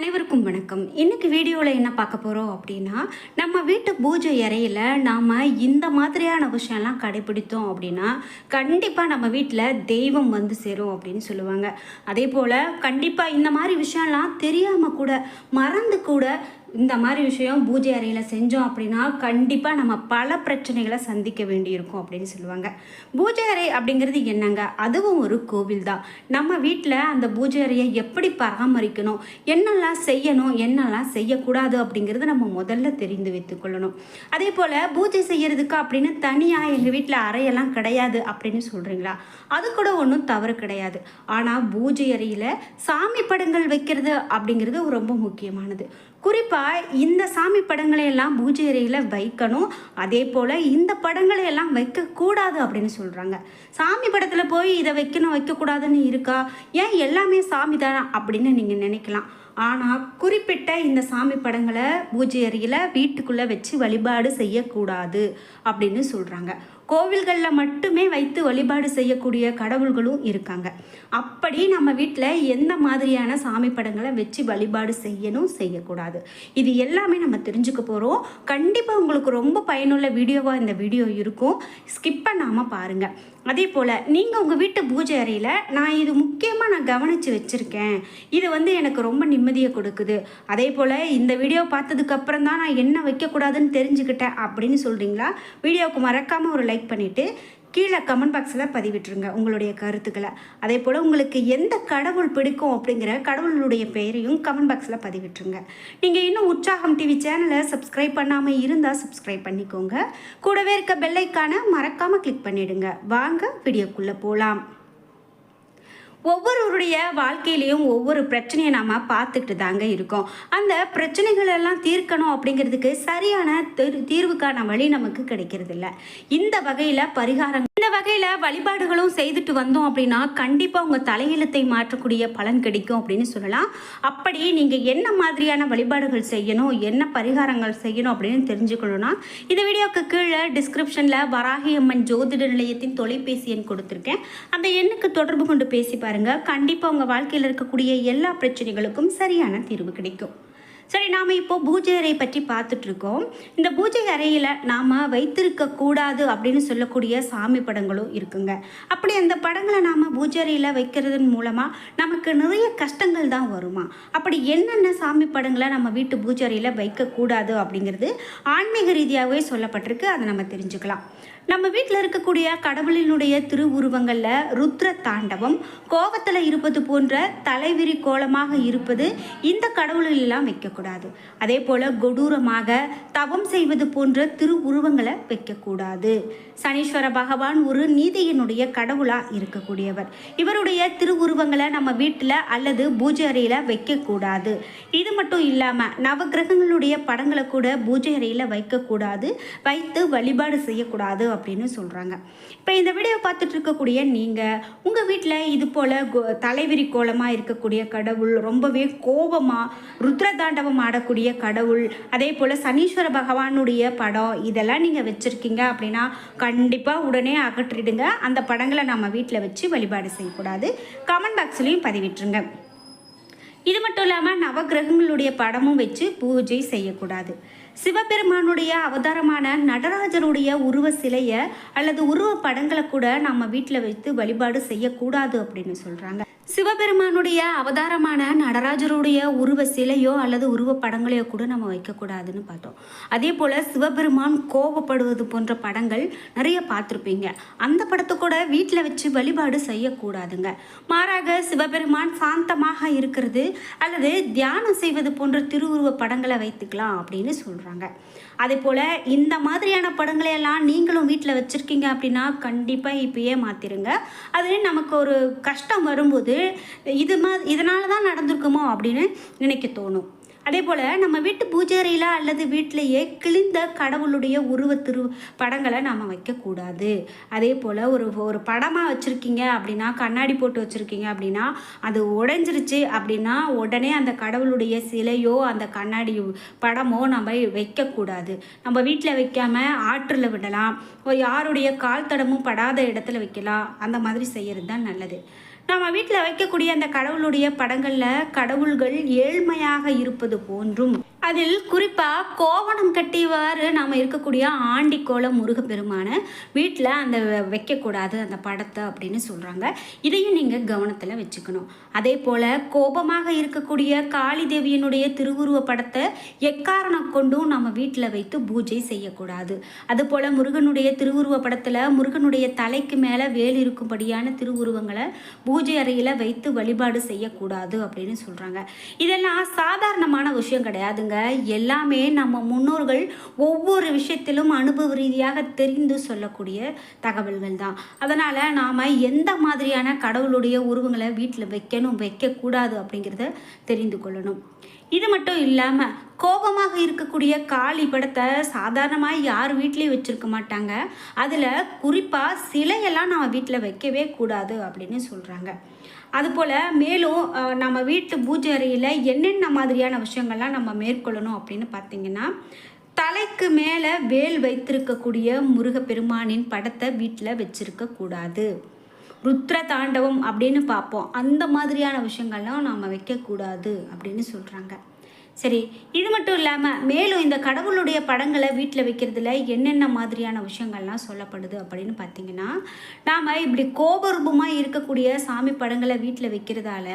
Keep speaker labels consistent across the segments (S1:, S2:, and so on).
S1: அனைவருக்கும் வணக்கம். இன்னைக்கு வீடியோவில் என்ன பார்க்க போகிறோம் அப்படின்னா நம்ம வீட்டு பூஜை இறையில் நாம் இந்த மாதிரியான விஷயம்லாம் கடைபிடித்தோம் அப்படின்னா கண்டிப்பாக நம்ம வீட்டில் தெய்வம் வந்து சேரும் அப்படின்னு சொல்லுவாங்க. அதே போல் கண்டிப்பாக இந்த மாதிரி விஷயம்லாம் தெரியாமல் கூட மறந்து கூட இந்த மாதிரி விஷயம் பூஜை அறையில் செஞ்சோம் அப்படின்னா கண்டிப்பாக நம்ம பல பிரச்சனைகளை சந்திக்க வேண்டியிருக்கும் அப்படின்னு சொல்லுவாங்க. பூஜை அறை அப்படிங்கிறது என்னங்க? அதுவும் ஒரு கோவில் தான். நம்ம வீட்டில் அந்த பூஜை அறையை எப்படி பராமரிக்கணும்? என்னெல்லாம் செய்யணும்? என்னெல்லாம் செய்யக்கூடாது அப்படிங்கிறது நம்ம முதல்ல தெரிந்து வைத்துக்கொள்ளணும் அதே போல் பூஜை செய்கிறதுக்கு அப்படின்னு தனியாக எங்கள் வீட்டில் அறையெல்லாம் கிடையாது அப்படின்னு சொல்கிறீங்களா அது கூட ஒன்றும் தவறு கிடையாது. ஆனால் பூஜை அறையில் சாமி படங்கள் வைக்கிறது அப்படிங்கிறது ரொம்ப முக்கியமானது. குறிப்பாக இந்த சாமி படங்களை எல்லாம் பூஜை அறையில் வைக்கணும். அதே போல் இந்த படங்களை எல்லாம் வைக்கக்கூடாது அப்படின்னு சொல்கிறாங்க சாமி படத்தில் போய் இதை வைக்கணும் வைக்கக்கூடாதுன்னு இருக்கா? ஏன் எல்லாமே சாமி தானே அப்படின்னு நீங்கள் நினைக்கலாம். ஆனால் குறிப்பிட்ட இந்த சாமி படங்களை பூஜை அறையில் வீட்டுக்குள்ளே வச்சு வழிபாடு செய்யக்கூடாது அப்படின்னு சொல்கிறாங்க கோவில்களில் மட்டுமே வைத்து வழிபாடு செய்யக்கூடிய கடவுள்களும் இருக்காங்க. அப்படி நம்ம வீட்டில் எந்த மாதிரியான சாமி படங்களை வச்சு வழிபாடு செய்யணும் செய்யக்கூடாது. இது எல்லாமே நம்ம தெரிஞ்சுக்க போகிறோம் கண்டிப்பாக உங்களுக்கு ரொம்ப பயனுள்ள வீடியோவாக இந்த வீடியோ இருக்கும். ஸ்கிப் பண்ணாமல் பாருங்கள் அதே போல் நீங்கள் உங்கள் வீட்டு பூஜை அறையில் நான் இது முக்கியமாக நான் கவனித்து வச்சுருக்கேன். இது வந்து எனக்கு ரொம்ப நிம்மதியை கொடுக்குது. அதே போல் இந்த வீடியோ பார்த்ததுக்கப்புறம் தான் நான் என்ன வைக்கக்கூடாதுன்னு தெரிஞ்சுக்கிட்டேன் அப்படின்னு சொல்கிறீங்களா வீடியோவுக்கு மறக்காமல் ஒரு லைக் பண்ணிவிட்டு கீழே கமெண்ட் பாக்ஸில் பதிவிட்டுருங்க உங்களுடைய கருத்துக்களை. அதே போல் உங்களுக்கு எந்த கடவுள் பிடிக்கும் அப்படிங்கிற கடவுளுடைய பெயரையும் கமெண்ட் பாக்ஸில் பதிவிட்டுருங்க. நீங்கள் இன்னும் உற்சாகம் டிவி சேனலை சப்ஸ்கிரைப் பண்ணாமல் இருந்தால் சப்ஸ்கிரைப் பண்ணிக்கோங்க. கூடவே இருக்க பெல்லைக்கான மறக்காமல் கிளிக் பண்ணிவிடுங்க வாங்க வீடியோக்குள்ளே போகலாம் ஒவ்வொருவருடைய வாழ்க்கையிலையும் ஒவ்வொரு பிரச்சனையை நாம் பார்த்துட்டு தாங்க இருக்கோம். அந்த பிரச்சனைகள் எல்லாம் தீர்க்கணும் அப்படிங்கிறதுக்கு சரியான தீர்- தீர்வுக்கான வழி நமக்கு கிடைக்கிறது இல்லை இந்த வகையில் பரிகாரம் இந்த வகையில் வழிபாடுகளும் செய்துட்டு வந்தோம் அப்படின்னா கண்டிப்பாக உங்கள் தலையெழுத்தை மாற்றக்கூடிய பலன் கிடைக்கும் அப்படின்னு சொல்லலாம். அப்படி நீங்கள் என்ன மாதிரியான வழிபாடுகள் செய்யணும் என்ன பரிகாரங்கள் செய்யணும் அப்படின்னு தெரிஞ்சுக்கணும்னா இந்த வீடியோக்கு கீழே டிஸ்கிரிப்ஷனில் வராகி அம்மன் ஜோதிட நிலையத்தின் தொலைபேசி எண் கொடுத்துருக்கேன். அந்த எண்ணுக்கு தொடர்பு கொண்டு பேசி பாருங்கள் கண்டிப்பாக உங்கள் வாழ்க்கையில் இருக்கக்கூடிய எல்லா பிரச்சனைகளுக்கும் சரியான தீர்வு கிடைக்கும். சரி நாம் இப்போ பூஜை அறை பற்றி பார்த்துட்ருக்கோம். இந்த பூஜை அறையில் நாம் வைத்திருக்கக்கூடாது அப்படின்னு சொல்லக்கூடிய சாமி படங்களும் இருக்குங்க. அப்படி அந்த படங்களை நாம் பூஜை அறையில் வைக்கிறதன் மூலமாக நமக்கு நிறைய கஷ்டங்கள் தான் வருமா? அப்படி என்னென்ன சாமி படங்களை நம்ம வீட்டு பூஜை அறையில் வைக்கக்கூடாது அப்படிங்கிறது ஆன்மீக ரீதியாகவே சொல்லப்பட்டிருக்கு. அதை நம்ம தெரிஞ்சுக்கலாம். நம்ம வீட்டில் இருக்கக்கூடிய கடவுளினுடைய திருவுருவங்களில் ருத்ர தாண்டவம் கோபத்தில் இருப்பது போன்ற தலைவிரி கோலமாக இருப்பது இந்த கடவுளெல்லாம் வைக்கக்கூடாது. அதே போல் கொடூரமாக தவம் செய்வது போன்ற திருவுருவங்களை வைக்கக்கூடாது. சனீஸ்வர பகவான் ஒரு நீதியினுடைய கடவுளாக இருக்கக்கூடியவர். இவருடைய திருவுருவங்களை நம்ம வீட்டில் அல்லது பூஜை அறையில் வைக்கக்கூடாது. இது மட்டும் இல்லாமல் நவகிரகங்களுடைய படங்களை கூட பூஜை அறையில் வைக்கக்கூடாது. வைத்து வழிபாடு செய்யக்கூடாது அப்படின்னு சொல்கிறாங்க இப்போ இந்த வீடியோ பார்த்துட்டு இருக்கக்கூடிய நீங்கள் உங்கள் வீட்டில் இது போல் கோ- தலைவிரி கோலமாக இருக்கக்கூடிய கடவுள் ரொம்பவே கோபமாக ருத்ரதாண்டவம் ஆடக்கூடிய கடவுள். அதே போல் சனீஸ்வர பகவானுடைய படம் இதெல்லாம் நீங்கள் வச்சுருக்கீங்க அப்படின்னா கண்டிப்பாக உடனே அகற்றிடுங்க. அந்த படங்களை நம்ம வீட்டில் வச்சு வழிபாடு செய்யக்கூடாது. கமெண்ட் பாக்ஸ்லேயும் பதிவிட்டுருங்க. இது மட்டும் இல்லாமல் நவகிரகங்களுடைய படமும் வச்சு பூஜை செய்யக்கூடாது. சிவபெருமானுடைய அவதாரமான நடராஜருடைய உருவ சிலையை அல்லது உருவ படங்களை கூட நம்ம வீட்டில் வைத்து வழிபாடு செய்யக்கூடாது அப்படின்னு சொல்கிறாங்க சிவபெருமானுடைய அவதாரமான நடராஜருடைய உருவ சிலையோ அல்லது உருவ படங்களையோ கூட நம்ம வைக்கக்கூடாதுன்னு பார்த்தோம். அதே போல் சிவபெருமான் கோபப்படுவது போன்ற படங்கள் நிறைய பார்த்துருப்பீங்க. அந்த படத்தை கூட வீட்டில் வச்சு வழிபாடு செய்யக்கூடாதுங்க. மாறாக சிவபெருமான் சாந்தமாக இருக்கிறது அல்லது தியானம் செய்வது போன்ற திருவுருவ படங்களை வைத்துக்கலாம் அப்படின்னு சொல்கிறாங்க அதே போல் இந்த மாதிரியான படங்களை எல்லாம் நீங்களும் வீட்டில் வச்சுருக்கீங்க அப்படின்னா கண்டிப்பாக இப்போயே மாற்றிருங்க அது நமக்கு ஒரு கஷ்டம் வரும்போது இது மா இதனால தான் நடந்திருக்குமோ அப்படின்னு நினைக்க தோணும். அதே போல் நம்ம வீட்டு பூஜாரியில் அல்லது வீட்டிலேயே கிழிந்த கடவுளுடைய உருவ திரு படங்களை நாம் வைக்கக்கூடாது. அதே போல் ஒரு ஒரு படமாக வச்சுருக்கீங்க அப்படின்னா கண்ணாடி போட்டு வச்சுருக்கீங்க அப்படின்னா அது உடைஞ்சிருச்சு அப்படின்னா உடனே அந்த கடவுளுடைய சிலையோ அந்த கண்ணாடி படமோ நம்ம வைக்கக்கூடாது. நம்ம வீட்டில் வைக்காமல் ஆற்றில் விடலாம். யாருடைய கால் தடமும் படாத இடத்துல வைக்கலாம். அந்த மாதிரி செய்கிறது தான் நல்லது. நம்ம வீட்டில் வைக்கக்கூடிய அந்த கடவுளுடைய படங்களில் கடவுள்கள் ஏழ்மையாக இருப்பது போன்றும் அதில் குறிப்பாக கோவணம் கட்டிவாறு நாம் இருக்கக்கூடிய ஆண்டிக்கோள முருகப்பெருமான வீட்டில் அந்த வ- வைக்கக்கூடாது அந்த படத்தை அப்படின்னு சொல்கிறாங்க இதையும் நீங்கள் கவனத்தில் வச்சுக்கணும். அதே போல் கோபமாக இருக்கக்கூடிய காளி தேவியினுடைய திருவுருவ படத்தை எக்காரணம் கொண்டும் நம்ம வீட்டில் வைத்து பூஜை செய்யக்கூடாது. அதுபோல் முருகனுடைய திருவுருவ படத்தில் முருகனுடைய தலைக்கு மேலே வேல் இருக்கும்படியான திருவுருவங்களை பூஜை அறையில் வைத்து வழிபாடு செய்யக்கூடாது அப்படின்னு சொல்கிறாங்க இதெல்லாம் சாதாரணமான விஷயம் கிடையாதுங்க எல்லாமே நம்ம முன்னோர்கள் ஒவ்வொரு விஷயத்திலும் அனுபவ ரீதியாக தெரிந்து சொல்லக்கூடிய தகவல்கள் தான். அதனால் நாம் எந்த மாதிரியான கடவுளுடைய உருவங்களை வீட்டில் வைக்கணும் வைக்கக்கூடாது அப்படிங்கிறத தெரிந்து கொள்ளணும். இது மட்டும் இல்லாமல் கோபமாக இருக்கக்கூடிய காளி படத்தை சாதாரணமாக யார் வீட்லேயும் வச்சுருக்க மாட்டாங்க. அதில் குறிப்பாக சிலையெல்லாம் நம்ம வீட்டில் வைக்கவே கூடாது அப்படின்னு சொல்கிறாங்க அதுபோல் மேலும் நம்ம வீட்டு பூஜை அறையில் என்னென்ன மாதிரியான விஷயங்கள்லாம் நம்ம மேற்கொள்ளணும் அப்படின்னு பார்த்தீங்கன்னா தலைக்கு மேலே வேல் வைத்திருக்கக்கூடிய முருகப்பெருமானின் படத்தை வீட்டில் வச்சிருக்க கூடாது. ருத்ர தாண்டவம் அப்படின்னு பார்ப்போம். அந்த மாதிரியான விஷயங்கள்லாம் நாம் வைக்கக்கூடாது அப்படின்னு சொல்கிறாங்க சரி இது மட்டும் இல்லாமல் மேலும் இந்த கடவுளுடைய படங்களை வீட்டில் வைக்கிறதுல என்னென்ன மாதிரியான விஷயங்கள்லாம் சொல்லப்படுது அப்படின்னு பார்த்தீங்கன்னா நாம் இப்படி கோபரூபமாக இருக்கக்கூடிய சாமி படங்களை வீட்டில் வைக்கிறதால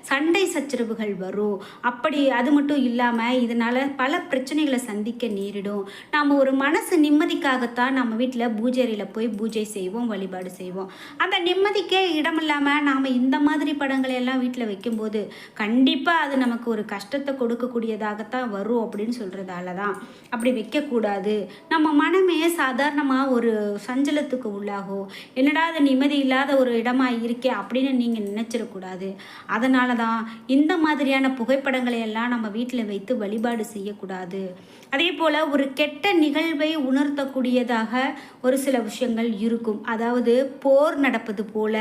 S1: சண்டை சச்சரவுகள் வரும். அப்படி அது மட்டும் இல்லாமல் இதனால் பல பிரச்சனைகளை சந்திக்க நேரிடும். நாம் ஒரு மனசு நிம்மதிக்காகத்தான் நம்ம வீட்டில் பூஜை போய் பூஜை செய்வோம் வழிபாடு செய்வோம். அந்த நிம்மதிக்கே இடமில்லாமல் நாம் இந்த மாதிரி படங்களை எல்லாம் வீட்டில் வைக்கும்போது கண்டிப்பாக அது நமக்கு ஒரு கஷ்டத்தை கொடுக்கக்கூடிய கொடுக்கக்கூடியதாகத்தான் வரும் அப்படின்னு சொல்கிறதால தான் அப்படி வைக்கக்கூடாது. நம்ம மனமே சாதாரணமாக ஒரு சஞ்சலத்துக்கு உள்ளாகும் என்னடா அது நிம்மதி இல்லாத ஒரு இடமாக இருக்கே அப்படின்னு நீங்கள் நினச்சிடக்கூடாது. அதனால தான் இந்த மாதிரியான புகைப்படங்களை எல்லாம் நம்ம வீட்டில் வைத்து வழிபாடு செய்யக்கூடாது. அதே போல் ஒரு கெட்ட நிகழ்வை உணர்த்தக்கூடியதாக ஒரு சில விஷயங்கள் இருக்கும். அதாவது போர் நடப்பது போல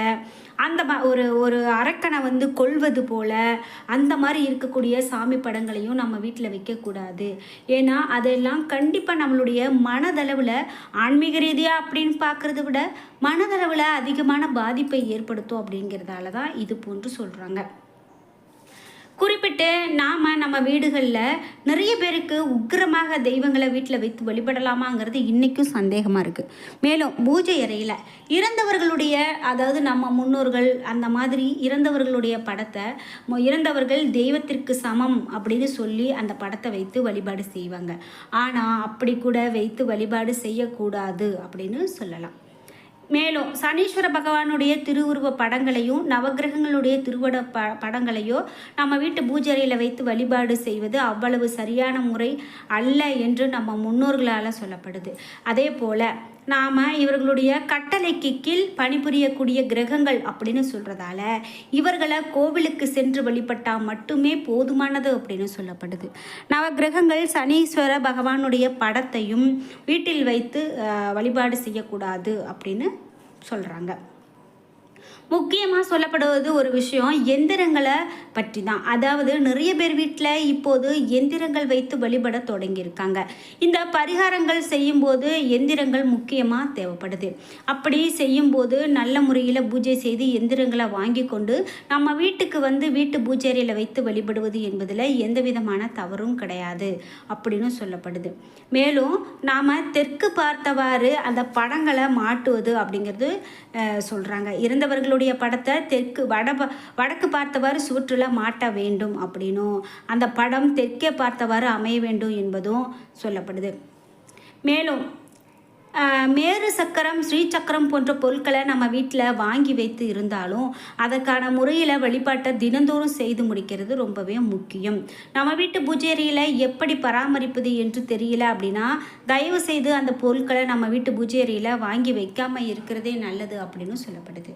S1: அந்த ம- ஒரு ஒரு அரக்கனை வந்து கொல்வது போல அந்த மாதிரி இருக்கக்கூடிய சாமி படங்களையும் நம்ம வீட்டில் வைக்கக்கூடாது. ஏன்னா அதெல்லாம் கண்டிப்பாக நம்மளுடைய மனதளவில் ஆன்மீக ரீதியாக அப்படின்னு பார்க்குறத விட மனதளவில் அதிகமான பாதிப்பை ஏற்படுத்தும் அப்படிங்கிறதால தான் இது போன்று சொல்கிறாங்க குறிப்பிட்டு நாம் நம்ம வீடுகளில் நிறைய பேருக்கு உக்கிரமாக தெய்வங்களை வீட்டில் வைத்து வழிபடலாமாங்கிறது இன்றைக்கும் சந்தேகமாக இருக்குது மேலும் பூஜை அறையில் இறந்தவர்களுடைய அதாவது நம்ம முன்னோர்கள் அந்த மாதிரி இறந்தவர்களுடைய படத்தை இறந்தவர்கள் தெய்வத்திற்கு சமம் அப்படின்னு சொல்லி அந்த படத்தை வைத்து வழிபாடு செய்வாங்க. ஆனால் அப்படி கூட வைத்து வழிபாடு செய்யக்கூடாது அப்படின்னு சொல்லலாம். மேலும் சனீஸ்வர பகவானுடைய திருவுருவ படங்களையும் நவக்கிரகங்களுடைய திருவட ப படங்களையோ நம்ம வீட்டு பூஜரையில் வைத்து வழிபாடு செய்வது அவ்வளவு சரியான முறை அல்ல என்று நம்ம முன்னோர்களால் சொல்லப்படுது. அதே போல் நாம் இவர்களுடைய கட்டளைக்கு கீழ் பணிபுரியக்கூடிய கிரகங்கள் அப்படின்னு சொல்கிறதால இவர்களை கோவிலுக்கு சென்று வழிபட்டால் மட்டுமே போதுமானது அப்படின்னு சொல்லப்படுது. நவக்கிரகங்கள் சனீஸ்வர பகவானுடைய படத்தையும் வீட்டில் வைத்து வழிபாடு செய்யக்கூடாது அப்படின்னு சொல்கிறாங்க முக்கியமாக சொல்லப்படுவது ஒரு விஷயம் எந்திரங்களை பற்றி தான் அதாவது நிறைய பேர் வீட்டில் இப்போது எந்திரங்கள் வைத்து வழிபட தொடங்கியிருக்காங்க. இந்த பரிகாரங்கள் செய்யும்போது எந்திரங்கள் முக்கியமாக தேவைப்படுது. அப்படி செய்யும்போது நல்ல முறையில் பூஜை செய்து எந்திரங்களை வாங்கி கொண்டு நம்ம வீட்டுக்கு வந்து வீட்டு பூஜை வைத்து வழிபடுவது என்பதில் எந்த விதமான தவறும் கிடையாது அப்படின்னு சொல்லப்படுது. மேலும் நாம் தெற்கு பார்த்தவாறு அந்த படங்களை மாட்டுவது அப்படிங்கிறது சொல்கிறாங்க இறந்தவர்களுடைய படத்தை தெற்கு வட வடக்கு பார்த்தவாறு சுவற்றில் மாட்ட வேண்டும் அப்படின்னும். அந்த படம் தெற்கே பார்த்தவாறு அமைய வேண்டும் என்பதும் சொல்லப்படுது. மேலும் மேறு மேரு சக்கரம் ஸ்ரீ சக்கரம் போன்ற பொருட்களை நம்ம வீட்டில் வாங்கி வைத்து இருந்தாலும் அதற்கான முறையில் வழிபாட்டை தினந்தோறும் செய்து முடிக்கிறது ரொம்பவே முக்கியம். நம்ம வீட்டு பூஜேரியில் எப்படி பராமரிப்பது என்று தெரியல அப்படின்னா தயவு செய்து அந்த பொருட்களை நம்ம வீட்டு பூஜேரியில் வாங்கி வைக்காமல் இருக்கிறதே நல்லது அப்படின்னு சொல்லப்படுது.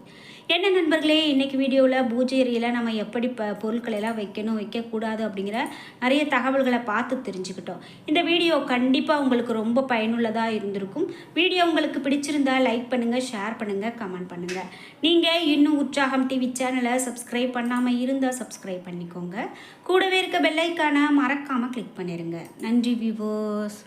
S1: என்ன நண்பர்களே இன்றைக்கி வீடியோவில் பூஜை அறையில் நம்ம எப்படி ப பொருட்கள் எல்லாம் வைக்கணும் வைக்கக்கூடாது அப்படிங்கிற நிறைய தகவல்களை பார்த்து தெரிஞ்சுக்கிட்டோம். இந்த வீடியோ கண்டிப்பாக உங்களுக்கு ரொம்ப பயனுள்ளதாக இருந்திருக்கும். வீடியோ உங்களுக்கு பிடிச்சிருந்தா லைக் பண்ணுங்கள் ஷேர் பண்ணுங்கள் கமெண்ட் பண்ணுங்கள் நீங்கள் இன்னும் உற்சாகம் டிவி சேனலை சப்ஸ்கிரைப் பண்ணாமல் இருந்தால் சப்ஸ்கிரைப் பண்ணிக்கோங்க. கூடவே இருக்க பெல்லைக்கான மறக்காமல் கிளிக் பண்ணிடுங்க நன்றி விவோஸ்